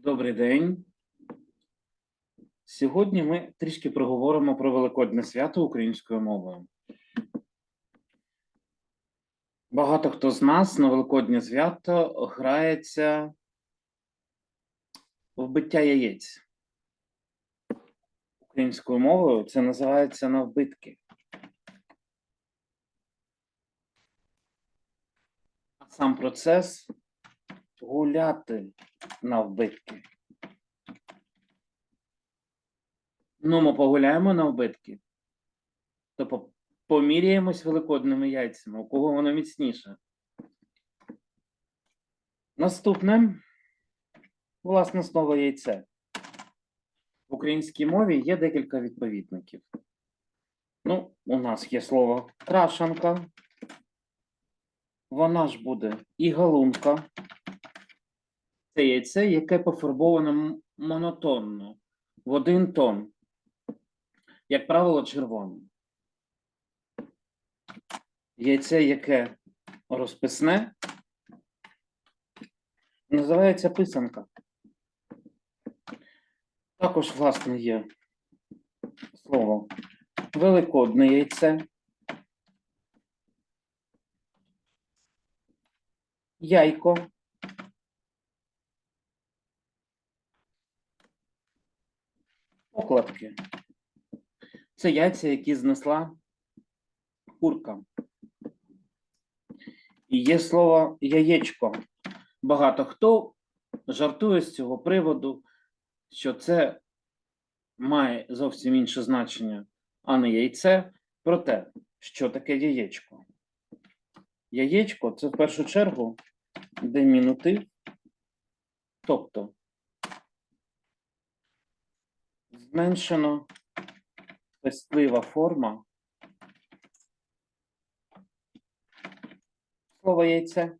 Добрий день. Сьогодні ми трішки проговоримо про Великодне свято українською мовою. Багато хто з нас на Великоднє свято грається в биття яєць. Українською мовою це називається навбитки. А сам процес гуляти навбитки. Ну, ми погуляємо навбитки, то по- поміряємось великодними яйцями, у кого воно міцніше. Наступне, власне, слово яйце. В українській мові є декілька відповідників. Ну, у нас є слово крашанка. Вона ж буде і галунка. Це яйце, яке пофарбовано монотонно в один тон, як правило, червоним. Яйце, яке розписне, називається писанка. Також, власне, є слово великодне яйце. Яйко. Покладки. Це яйця, які знесла курка. І є слово яєчко. Багато хто жартує з цього приводу, що це має зовсім інше значення, а не яйце. Проте, що таке яєчко? Яєчко це в першу чергу демінутив, тобто зменшено пестлива форма слова яйце.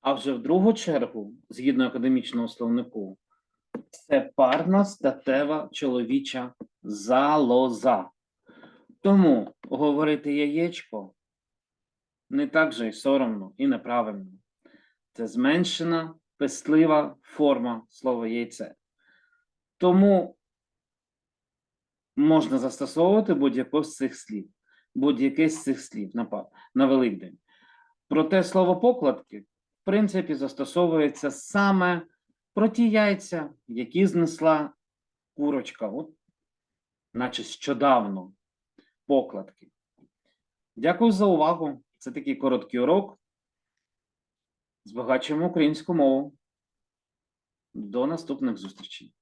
А вже в другу чергу, згідно академічного словнику, це парна статева чоловіча залоза. Тому говорити яєчко не так же й соромно і неправильно. Це зменшена пестлива форма слова яйце. Тому можна застосовувати будь-яке з цих слів, будь-яке з цих слів на, на Великдень. Проте слово покладки, в принципі, застосовується саме про ті яйця, які знесла курочка, от, наче щодавно покладки. Дякую за увагу. Це такий короткий урок. Збагачуємо українську мову. До наступних зустрічей.